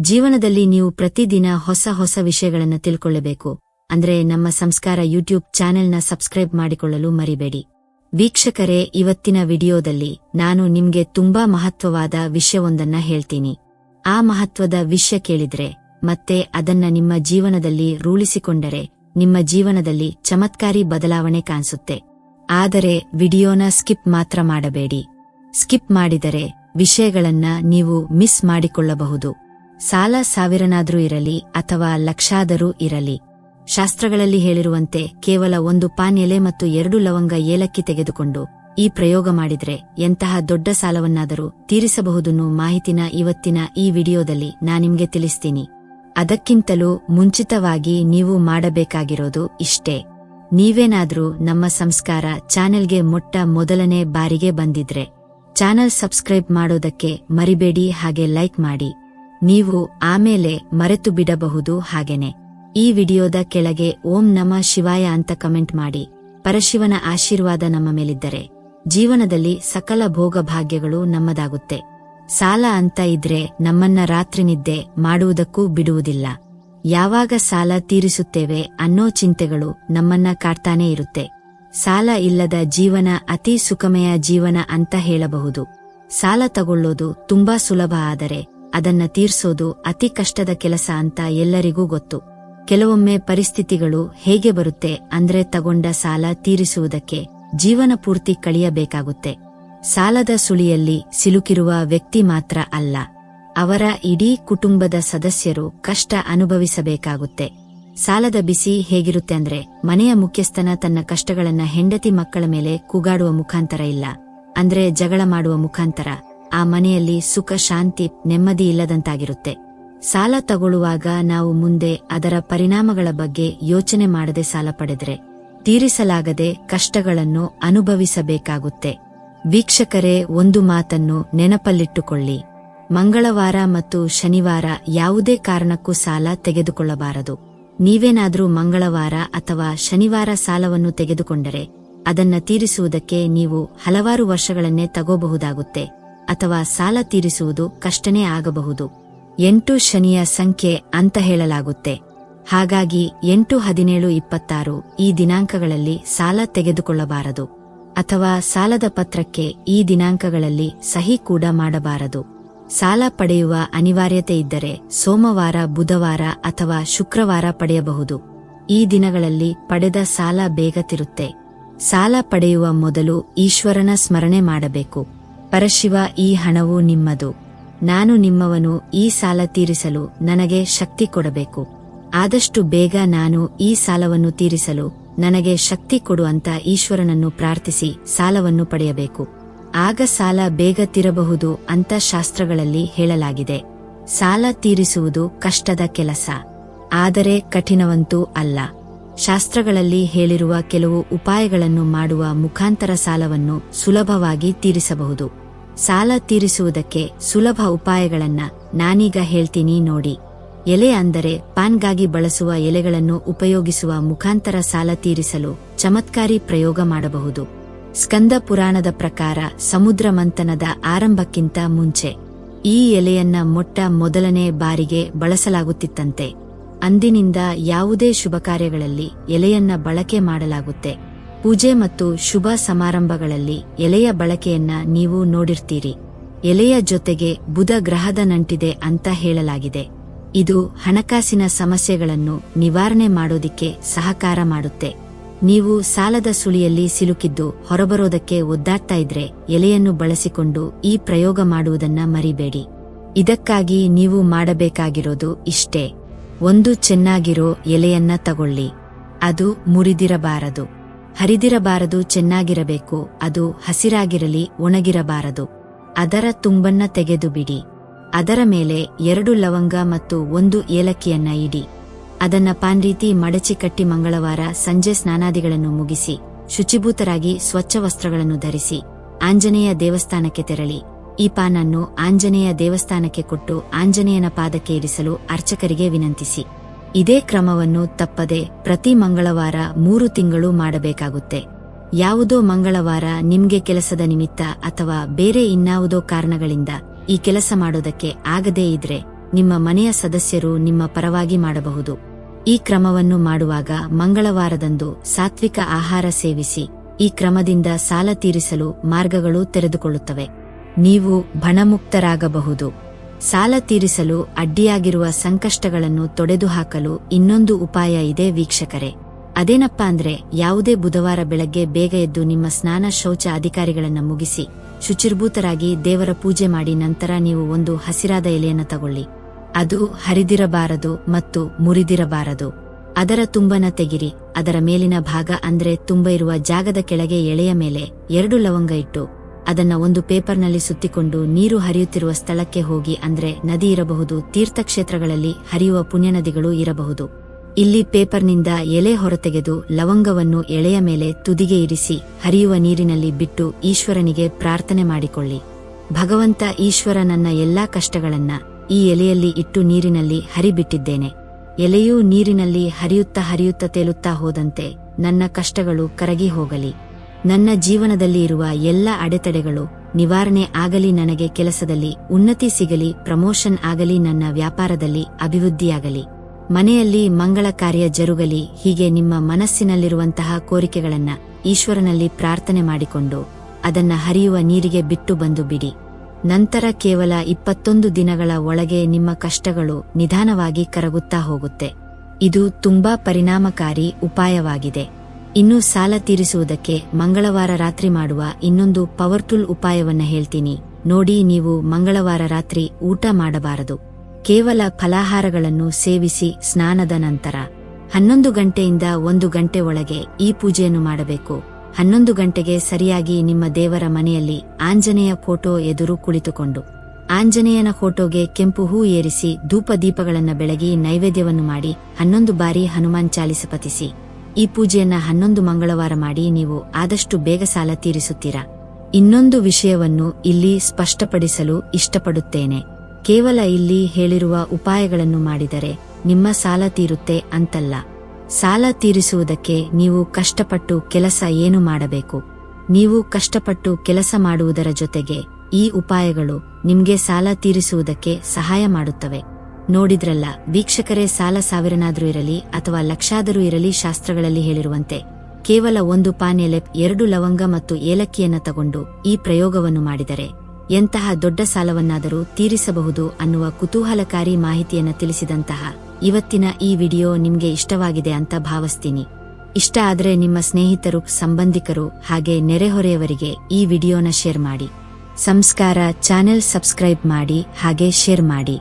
ಜೀವನದಲ್ಲಿ ನೀವು ಪ್ರತಿದಿನ ಹೊಸ ಹೊಸ ವಿಷಯಗಳನ್ನು ತಿಳ್ಕೊಳ್ಳಬೇಕು. ಅಂದ್ರೆ ನಮ್ಮ ಸಂಸ್ಕಾರ ಯೂಟ್ಯೂಬ್ ಚಾನೆಲ್ನ ಸಬ್ಸ್ಕ್ರೈಬ್ ಮಾಡಿಕೊಳ್ಳಲು ಮರಿಬೇಡಿ. ವೀಕ್ಷಕರೇ, ಇವತ್ತಿನ ವಿಡಿಯೋದಲ್ಲಿ ನಾನು ನಿಮ್ಗೆ ತುಂಬಾ ಮಹತ್ವವಾದ ವಿಷಯವೊಂದನ್ನ ಹೇಳ್ತೀನಿ. ಆ ಮಹತ್ವದ ವಿಷಯ ಕೇಳಿದ್ರೆ, ಮತ್ತೆ ಅದನ್ನ ನಿಮ್ಮ ಜೀವನದಲ್ಲಿ ರೂಳಿಸಿಕೊಂಡರೆ ನಿಮ್ಮ ಜೀವನದಲ್ಲಿ ಚಮತ್ಕಾರಿ ಬದಲಾವಣೆ ಕಾಣಿಸುತ್ತೆ. ಆದರೆ ವಿಡಿಯೋನ ಸ್ಕಿಪ್ ಮಾತ್ರ ಮಾಡಬೇಡಿ. ಸ್ಕಿಪ್ ಮಾಡಿದರೆ ವಿಷಯಗಳನ್ನ ನೀವು ಮಿಸ್ ಮಾಡಿಕೊಳ್ಳಬಹುದು. ಸಾಲ ಸಾವಿರನಾದರೂ ಇರಲಿ ಅಥವಾ ಲಕ್ಷಾದರೂ ಇರಲಿ. ಶಾಸ್ತ್ರಗಳಲ್ಲಿ ಹೇಳಿರುವಂತೆ ಕೇವಲ ಒಂದು ಪಾನ್ ಎಲೆ ಮತ್ತು ಎರಡು ಲವಂಗ ಏಲಕ್ಕಿ ತೆಗೆದುಕೊಂಡು ಈ ಪ್ರಯೋಗ ಮಾಡಿದ್ರೆ ಎಂತಹ ದೊಡ್ಡ ಸಾಲವನ್ನಾದರೂ ತೀರಿಸಬಹುದನ್ನು ಮಾಹಿತಿನ ಇವತ್ತಿನ ಈ ವಿಡಿಯೋದಲ್ಲಿ ನಾನಿಮ್ಗೆ ತಿಳಿಸ್ತೀನಿ. ಅದಕ್ಕಿಂತಲೂ ಮುಂಚಿತವಾಗಿ ನೀವು ಮಾಡಬೇಕಾಗಿರೋದು ಇಷ್ಟೇ. ನೀವೇನಾದ್ರೂ ನಮ್ಮ ಸಂಸ್ಕಾರ ಚಾನೆಲ್ಗೆ ಮೊಟ್ಟ ಮೊದಲನೇ ಬಾರಿಗೆ ಬಂದಿದ್ರೆ ಚಾನೆಲ್ ಸಬ್ಸ್ಕ್ರೈಬ್ ಮಾಡೋದಕ್ಕೆ ಮರಿಬೇಡಿ, ಹಾಗೆ ಲೈಕ್ ಮಾಡಿ. ನೀವು ಆಮೇಲೆ ಮರೆತು ಬಿಡಬಹುದು ಹಾಗೇನೆ. ಈ ವಿಡಿಯೋದ ಕೆಳಗೆ ಓಂ ನಮ ಶಿವಾಯ ಅಂತ ಕಮೆಂಟ್ ಮಾಡಿ. ಪರಶಿವನ ಆಶೀರ್ವಾದ ನಮ್ಮ ಮೇಲಿದ್ದರೆ. ಜೀವನದಲ್ಲಿ ಸಕಲ ಭೋಗ ಭಾಗ್ಯಗಳು ನಮ್ಮದಾಗುತ್ತೆ. ಸಾಲ ಅಂತ ಇದ್ರೆ ನಮ್ಮನ್ನ ರಾತ್ರಿ ನಿದ್ದೆ ಮಾಡುವುದಕ್ಕೂ ಬಿಡುವುದಿಲ್ಲ. ಯಾವಾಗ ಸಾಲ ತೀರಿಸುತ್ತೇವೆ ಅನ್ನೋ ಚಿಂತೆಗಳು ನಮ್ಮನ್ನ ಕಾಡ್ತಾನೇ ಇರುತ್ತೆ. ಸಾಲ ಇಲ್ಲದ ಜೀವನ ಅತಿ ಸುಖಮಯ ಜೀವನ ಅಂತ ಹೇಳಬಹುದು. ಸಾಲ ತಗೊಳ್ಳೋದು ತುಂಬಾ ಸುಲಭ ಆದರೆ ಅದನ್ನ ತೀರ್ಸೋದು ಅತಿ ಕಷ್ಟದ ಕೆಲಸ ಅಂತ ಎಲ್ಲರಿಗೂ ಗೊತ್ತು. ಕೆಲವೊಮ್ಮೆ ಪರಿಸ್ಥಿತಿಗಳು ಹೇಗೆ ಬರುತ್ತೆ ಅಂದ್ರೆ ತಗೊಂಡ ಸಾಲ ತೀರಿಸುವುದಕ್ಕೆ ಜೀವನ ಪೂರ್ತಿ ಕಳೆಯಬೇಕಾಗುತ್ತೆ. ಸಾಲದ ಸುಳಿಯಲ್ಲಿ ಸಿಲುಕಿರುವ ವ್ಯಕ್ತಿ ಮಾತ್ರ ಅಲ್ಲ, ಅವರ ಇಡೀ ಕುಟುಂಬದ ಸದಸ್ಯರು ಕಷ್ಟ ಅನುಭವಿಸಬೇಕಾಗುತ್ತೆ. ಸಾಲದ ಬಿಸಿ ಹೇಗಿರುತ್ತೆ ಅಂದ್ರೆ ಮನೆಯ ಮುಖ್ಯಸ್ಥನ ತನ್ನ ಕಷ್ಟಗಳನ್ನ ಹೆಂಡತಿ ಮಕ್ಕಳ ಮೇಲೆ ಕೂಗಾಡುವ ಮುಖಾಂತರ ಇಲ್ಲ, ಅಂದ್ರೆ ಜಗಳ ಮಾಡುವ ಮುಖಾಂತರ. ಆ ಮನೆಯಲ್ಲಿ ಸುಖ, ಶಾಂತಿ, ನೆಮ್ಮದಿ ಇಲ್ಲದಂತಾಗಿರುತ್ತೆ. ಸಾಲ ತಗೊಳ್ಳುವಾಗ ನಾವು ಮುಂದೆ ಅದರ ಪರಿಣಾಮಗಳ ಬಗ್ಗೆ ಯೋಚನೆ ಮಾಡದೆ ಸಾಲ ಪಡೆದರೆ ತೀರಿಸಲಾಗದೆ ಕಷ್ಟಗಳನ್ನು ಅನುಭವಿಸಬೇಕಾಗುತ್ತೆ. ವೀಕ್ಷಕರೇ, ಒಂದು ಮಾತನ್ನು ನೆನಪಲ್ಲಿಟ್ಟುಕೊಳ್ಳಿ. ಮಂಗಳವಾರ ಮತ್ತು ಶನಿವಾರ ಯಾವುದೇ ಕಾರಣಕ್ಕೂ ಸಾಲ ತೆಗೆದುಕೊಳ್ಳಬಾರದು. ನೀವೇನಾದರೂ ಮಂಗಳವಾರ ಅಥವಾ ಶನಿವಾರ ಸಾಲವನ್ನು ತೆಗೆದುಕೊಂಡರೆ ಅದನ್ನ ತೀರಿಸುವುದಕ್ಕೆ ನೀವು ಹಲವಾರು ವರ್ಷಗಳನ್ನೇ ತಗೋಬಹುದಾಗುತ್ತೆ. ಅಥವಾ ಸಾಲ ತೀರಿಸುವುದು ಕಷ್ಟನೇ ಆಗಬಹುದು. ಎಂಟು ಶನಿಯ ಸಂಖ್ಯೆ ಅಂತ ಹೇಳಲಾಗುತ್ತೆ. ಹಾಗಾಗಿ ಎಂಟು ಹದಿನೇಳು ಇಪ್ಪತ್ತಾರು ಈ ದಿನಾಂಕಗಳಲ್ಲಿ ಸಾಲ ತೆಗೆದುಕೊಳ್ಳಬಾರದು. ಅಥವಾ ಸಾಲದ ಪತ್ರಕ್ಕೆ ಈ ದಿನಾಂಕಗಳಲ್ಲಿ ಸಹಿ ಕೂಡ ಮಾಡಬಾರದು. ಸಾಲ ಪಡೆಯುವ ಅನಿವಾರ್ಯತೆ ಇದ್ದರೆ ಸೋಮವಾರ, ಬುಧವಾರ ಅಥವಾ ಶುಕ್ರವಾರ ಪಡೆಯಬಹುದು. ಈ ದಿನಗಳಲ್ಲಿ ಪಡೆದ ಸಾಲ ಬೇಗ ತಿರುತ್ತೆ. ಸಾಲ ಪಡೆಯುವ ಮೊದಲು ಈಶ್ವರನ ಸ್ಮರಣೆ ಮಾಡಬೇಕು. ಪರಶಿವ, ಈ ಹಣವು ನಿಮ್ಮದು. ನಾನು ನಿಮ್ಮವನು ಈ ಸಾಲ ತೀರಿಸಲು ನನಗೆ ಶಕ್ತಿ ಕೊಡಬೇಕು. ಆದಷ್ಟು ಬೇಗ ನಾನು ಈ ಸಾಲವನ್ನು ತೀರಿಸಲು ನನಗೆ ಶಕ್ತಿ ಕೊಡು ಅಂತ ಈಶ್ವರನನ್ನು ಪ್ರಾರ್ಥಿಸಿ ಸಾಲವನ್ನು ಪಡೆಯಬೇಕು. ಆಗ ಸಾಲ ಬೇಗ ತೀರಬಹುದು ಅಂತ ಶಾಸ್ತ್ರಗಳಲ್ಲಿ ಹೇಳಲಾಗಿದೆ. ಸಾಲ ತೀರಿಸುವುದು ಕಷ್ಟದ ಕೆಲಸ, ಆದರೆ ಕಠಿಣವಂತೂ ಅಲ್ಲ. ಶಾಸ್ತ್ರಗಳಲ್ಲಿ ಹೇಳಿರುವ ಕೆಲವು ಉಪಾಯಗಳನ್ನು ಮಾಡುವ ಮುಖಾಂತರ ಸಾಲವನ್ನು ಸುಲಭವಾಗಿ ತೀರಿಸಬಹುದು. ಸಾಲ ತೀರಿಸುವುದಕ್ಕೆ ಸುಲಭ ಉಪಾಯಗಳನ್ನ ನಾನೀಗ ಹೇಳ್ತೀನಿ ನೋಡಿ. ಎಲೆ ಅಂದರೆ ಪಾನ್ಗಾಗಿ ಬಳಸುವ ಎಲೆಗಳನ್ನು ಉಪಯೋಗಿಸುವ ಮುಖಾಂತರ ಸಾಲ ತೀರಿಸಲು ಚಮತ್ಕಾರಿ ಪ್ರಯೋಗ ಮಾಡಬಹುದು. ಸ್ಕಂದ ಪುರಾಣದ ಪ್ರಕಾರ ಸಮುದ್ರ ಮಂಥನದ ಆರಂಭಕ್ಕಿಂತ ಮುಂಚೆ ಈ ಎಲೆಯನ್ನ ಮೊಟ್ಟ ಮೊದಲನೇ ಬಾರಿಗೆ ಬಳಸಲಾಗುತ್ತಿತ್ತಂತೆ. ಅಂದಿನಿಂದ ಯಾವುದೇ ಶುಭ ಕಾರ್ಯಗಳಲ್ಲಿ ಎಲೆಯನ್ನ ಬಳಕೆ ಮಾಡಲಾಗುತ್ತೆ. ಪೂಜೆ ಮತ್ತು ಶುಭ ಸಮಾರಂಭಗಳಲ್ಲಿ ಎಲೆಯ ಬಳಕೆಯನ್ನ ನೀವು ನೋಡಿರ್ತೀರಿ. ಎಲೆಯ ಜೊತೆಗೆ ಬುಧ ಗ್ರಹದ ನಂಟಿದೆ ಅಂತ ಹೇಳಲಾಗಿದೆ. ಇದು ಹಣಕಾಸಿನ ಸಮಸ್ಯೆಗಳನ್ನು ನಿವಾರಣೆ ಮಾಡೋದಿಕ್ಕೆ ಸಹಕಾರ ಮಾಡುತ್ತೆ. ನೀವು ಸಾಲದ ಸುಳಿಯಲ್ಲಿ ಸಿಲುಕಿದ್ದು ಹೊರಬರೋದಕ್ಕೆ ಒದ್ದಾಡ್ತಾ ಇದ್ರೆ ಎಲೆಯನ್ನು ಬಳಸಿಕೊಂಡು ಈ ಪ್ರಯೋಗ ಮಾಡುವುದನ್ನ ಮರಿಬೇಡಿ. ಇದಕ್ಕಾಗಿ ನೀವು ಮಾಡಬೇಕಾಗಿರೋದು ಇಷ್ಟೇ. ಒಂದು ಚೆನ್ನಾಗಿರೋ ಎಲೆಯನ್ನ ತಗೊಳ್ಳಿ. ಅದು ಮುರಿದಿರಬಾರದು. ಹರಿದಿರಬಾರದು, ಚೆನ್ನಾಗಿರಬೇಕು. ಅದು ಹಸಿರಾಗಿರಲಿ, ಒಣಗಿರಬಾರದು. ಅದರ ತುಂಬನ್ನ ತೆಗೆದು ಬಿಡಿ. ಅದರ ಮೇಲೆ ಎರಡು ಲವಂಗ ಮತ್ತು ಒಂದು ಏಲಕ್ಕಿಯನ್ನ ಇಡಿ. ಅದನ್ನ ಪಾನ್ ರೀತಿ ಮಡಚಿ ಕಟ್ಟಿ ಮಂಗಳವಾರ ಸಂಜೆ ಸ್ನಾನಾದಿಗಳನ್ನು ಮುಗಿಸಿ, ಶುಚಿಭೂತರಾಗಿ ಸ್ವಚ್ಛ ವಸ್ತ್ರಗಳನ್ನು ಧರಿಸಿ, ಆಂಜನೇಯ ದೇವಸ್ಥಾನಕ್ಕೆ ತೆರಳಿ. ಈ ಪಾನನ್ನು ಆಂಜನೇಯ ದೇವಸ್ಥಾನಕ್ಕೆ ಕೊಟ್ಟು ಆಂಜನೇಯನ ಪಾದಕ್ಕೆ ಇರಿಸಲು ಅರ್ಚಕರಿಗೆ ವಿನಂತಿಸಿ. ಇದೇ ಕ್ರಮವನ್ನು ತಪ್ಪದೆ ಪ್ರತಿ ಮಂಗಳವಾರ ಮೂರು ತಿಂಗಳು ಮಾಡಬೇಕಾಗುತ್ತೆ. ಯಾವುದೋ ಮಂಗಳವಾರ ನಿಮ್ಗೆ ಕೆಲಸದ ನಿಮಿತ್ತ ಅಥವಾ ಬೇರೆ ಇನ್ನಾವುದೋ ಕಾರಣಗಳಿಂದ ಈ ಕೆಲಸ ಮಾಡೋದಕ್ಕೆ ಆಗದೇ ಇದ್ರೆ ನಿಮ್ಮ ಮನೆಯ ಸದಸ್ಯರು ನಿಮ್ಮ ಪರವಾಗಿ ಮಾಡಬಹುದು. ಈ ಕ್ರಮವನ್ನು ಮಾಡುವಾಗ ಮಂಗಳವಾರದಂದು ಸಾತ್ವಿಕ ಆಹಾರ ಸೇವಿಸಿ ಈ ಕ್ರಮದಿಂದ ಸಾಲ ತೀರಿಸಲು ಮಾರ್ಗಗಳು ತೆರೆದುಕೊಳ್ಳುತ್ತವೆ. ನೀವು ಭಣಮುಕ್ತರಾಗಬಹುದು. ಸಾಲ ತೀರಿಸಲು ಅಡ್ಡಿಯಾಗಿರುವ ಸಂಕಷ್ಟಗಳನ್ನು ತೊಡೆದುಹಾಕಲು ಇನ್ನೊಂದು ಉಪಾಯ ಇದೆ ವೀಕ್ಷಕರೇ. ಅದೇನಪ್ಪ ಅಂದ್ರೆ ಯಾವುದೇ ಬುಧವಾರ ಬೆಳಗ್ಗೆ ಬೇಗ ಎದ್ದು ನಿಮ್ಮ ಸ್ನಾನ ಶೌಚ ಅಧಿಕಾರಿಗಳನ್ನು ಮುಗಿಸಿ, ಶುಚಿರ್ಭೂತರಾಗಿ ದೇವರ ಪೂಜೆ ಮಾಡಿ ನಂತರ ನೀವು ಒಂದು ಹಸಿರಾದ ಎಲೆಯನ್ನು ತಗೊಳ್ಳಿ. ಅದು ಹರಿದಿರಬಾರದು ಮತ್ತು ಮುರಿದಿರಬಾರದು. ಅದರ ತುಂಬನ ತೆಗಿರಿ. ಅದರ ಮೇಲಿನ ಭಾಗ ಅಂದ್ರೆ ತುಂಬ ಇರುವ ಜಾಗದ ಕೆಳಗೆ ಎಳೆಯ ಮೇಲೆ ಎರಡು ಲವಂಗ ಇಟ್ಟು ಅದನ್ನ ಒಂದು ಪೇಪರ್ನಲ್ಲಿ ಸುತ್ತಿಕೊಂಡು ನೀರು ಹರಿಯುತ್ತಿರುವ ಸ್ಥಳಕ್ಕೆ ಹೋಗಿ ಅಂದ್ರೆ ನದಿ ಇರಬಹುದು, ತೀರ್ಥಕ್ಷೇತ್ರಗಳಲ್ಲಿ ಹರಿಯುವ ಪುಣ್ಯನದಿಗಳು ಇರಬಹುದು. ಇಲ್ಲಿ ಪೇಪರ್ನಿಂದ ಎಲೆ ಹೊರತೆಗೆದು ಲವಂಗವನ್ನು ಎಳೆಯ ಮೇಲೆ ತುದಿಗೆ ಇರಿಸಿ ಹರಿಯುವ ನೀರಿನಲ್ಲಿ ಬಿಟ್ಟು ಈಶ್ವರನಿಗೆ ಪ್ರಾರ್ಥನೆ ಮಾಡಿಕೊಳ್ಳಿ. ಭಗವಂತ ಈಶ್ವರ ನನ್ನ ಎಲ್ಲಾ ಕಷ್ಟಗಳನ್ನ ಈ ಎಲೆಯಲ್ಲಿ ಇಟ್ಟು ನೀರಿನಲ್ಲಿ ಹರಿಬಿಟ್ಟಿದ್ದೇನೆ. ಎಲೆಯೂ ನೀರಿನಲ್ಲಿ ಹರಿಯುತ್ತಾ ಹರಿಯುತ್ತಾ ತೇಲುತ್ತಾ ಹೋದಂತೆ ನನ್ನ ಕಷ್ಟಗಳು ಕರಗಿ ಹೋಗಲಿ. ನನ್ನ ಜೀವನದಲ್ಲಿ ಇರುವ ಎಲ್ಲ ಅಡೆತಡೆಗಳು ನಿವಾರಣೆ ಆಗಲಿ ನನಗೆ ಕೆಲಸದಲ್ಲಿ, ಉನ್ನತಿ ಸಿಗಲಿ, ಪ್ರಮೋಷನ್ ಆಗಲಿ ನನ್ನ ವ್ಯಾಪಾರದಲ್ಲಿ ಅಭಿವೃದ್ಧಿಯಾಗಲಿ. ಮನೆಯಲ್ಲಿ ಮಂಗಳ ಕಾರ್ಯ ಜರುಗಲಿ, ಹೀಗೆ ನಿಮ್ಮ ಮನಸ್ಸಿನಲ್ಲಿರುವಂತಹ ಕೋರಿಕೆಗಳನ್ನ ಈಶ್ವರನಲ್ಲಿ ಪ್ರಾರ್ಥನೆ ಮಾಡಿಕೊಂಡು ಅದನ್ನ ಹರಿಯುವ ನೀರಿಗೆ ಬಿಟ್ಟು ಬಂದು ಬಿಡಿ. ನಂತರ ಕೇವಲ ಇಪ್ಪತ್ತೊಂದು ದಿನಗಳ ಒಳಗೆ ನಿಮ್ಮ ಕಷ್ಟಗಳು ನಿಧಾನವಾಗಿ ಕರಗುತ್ತಾ ಹೋಗುತ್ತೆ. ಇದು ತುಂಬಾ ಪರಿಣಾಮಕಾರಿ ಉಪಾಯವಾಗಿದೆ. ಇನ್ನು ಸಾಲ ತೀರಿಸುವುದಕ್ಕೆ ಮಂಗಳವಾರ ರಾತ್ರಿ ಮಾಡುವ ಇನ್ನೊಂದು ಪವರ್ಫುಲ್ ಉಪಾಯವನ್ನ ಹೇಳ್ತೀನಿ. ನೋಡಿ ನೀವು ಮಂಗಳವಾರ ರಾತ್ರಿ ಊಟ ಮಾಡಬಾರದು. ಕೇವಲ ಫಲಾಹಾರಗಳನ್ನು ಸೇವಿಸಿ ಸ್ನಾನದ ನಂತರ. ಹನ್ನೊಂದು ಗಂಟೆಯಿಂದ ಒಂದು ಗಂಟೆ ಒಳಗೆ ಈ ಪೂಜೆಯನ್ನು ಮಾಡಬೇಕು. ಹನ್ನೊಂದು ಗಂಟೆಗೆ ಸರಿಯಾಗಿ ನಿಮ್ಮ ದೇವರ ಮನೆಯಲ್ಲಿ ಆಂಜನೇಯ ಫೋಟೋ ಎದುರು ಕುಳಿತುಕೊಂಡು. ಆಂಜನೇಯನ ಫೋಟೋಗೆ ಕೆಂಪು ಹೂ ಏರಿಸಿ ಧೂಪ ದೀಪಗಳನ್ನು ಬೆಳಗಿ ನೈವೇದ್ಯವನ್ನು ಮಾಡಿ ಹನ್ನೊಂದು ಬಾರಿ ಹನುಮಾನ್ ಚಾಲಿಸ ಪತಿಸಿ ಈ ಪೂಜೆಯನ್ನ ಹನ್ನೊಂದು ಮಂಗಳವಾರ ಮಾಡಿ ನೀವು ಆದಷ್ಟು ಬೇಗ ಸಾಲ ತೀರಿಸುತ್ತೀರಾ? ಇನ್ನೊಂದು ವಿಷಯವನ್ನು ಇಲ್ಲಿ ಸ್ಪಷ್ಟಪಡಿಸಲು ಇಷ್ಟಪಡುತ್ತೇನೆ. ಕೇವಲ ಇಲ್ಲಿ ಹೇಳಿರುವ ಉಪಾಯಗಳನ್ನು ಮಾಡಿದರೆ ನಿಮ್ಮ ಸಾಲ ತೀರುತ್ತೆ ಅಂತಲ್ಲ. ಸಾಲ ತೀರಿಸುವುದಕ್ಕೆ ನೀವು ಕಷ್ಟಪಟ್ಟು ಕೆಲಸ ಏನು ಮಾಡಬೇಕು? ನೀವು ಕಷ್ಟಪಟ್ಟು ಕೆಲಸ ಮಾಡುವುದರ ಜೊತೆಗೆ ಈ ಉಪಾಯಗಳು ನಿಮಗೆ ಸಾಲ ತೀರಿಸುವುದಕ್ಕೆ ಸಹಾಯ ಮಾಡುತ್ತವೆ. ನೋಡಿದ್ರಲ್ಲ, ವೀಕ್ಷಕರೇ ಸಾಲ ಸಾವಿರನಾದರೂ ಇರಲಿ ಅಥವಾ ಲಕ್ಷಾದರೂ ಇರಲಿ ಶಾಸ್ತ್ರಗಳಲ್ಲಿ ಹೇಳಿರುವಂತೆ, ಕೇವಲ ಒಂದು ಪಾನೆಲೆಪ್ ಎರಡು ಲವಂಗ ಮತ್ತು ಏಲಕ್ಕಿಯನ್ನು ತಗೊಂಡು ಈ ಪ್ರಯೋಗವನ್ನು ಮಾಡಿದರೆ, ಎಂತಹ ದೊಡ್ಡ ಸಾಲವನ್ನಾದರೂ ತೀರಿಸಬಹುದು ಅನ್ನುವ ಕುತೂಹಲಕಾರಿ ಮಾಹಿತಿಯನ್ನು ತಿಳಿಸಿದಂತಹ ಇವತ್ತಿನ ಈ ವಿಡಿಯೋ ನಿಮಗೆ ಇಷ್ಟವಾಗಿದೆ ಅಂತ ಭಾವಿಸ್ತೀನಿ. ಇಷ್ಟ ಆದರೆ ನಿಮ್ಮ ಸ್ನೇಹಿತರು, ಸಂಬಂಧಿಕರು ಹಾಗೆ ನೆರೆಹೊರೆಯವರಿಗೆ ಈ ವಿಡಿಯೋನ ಶೇರ್ ಮಾಡಿ. ಸಂಸ್ಕಾರ ಚಾನೆಲ್ ಸಬ್ಸ್ಕ್ರೈಬ್ ಮಾಡಿ ಹಾಗೆ ಶೇರ್ ಮಾಡಿ.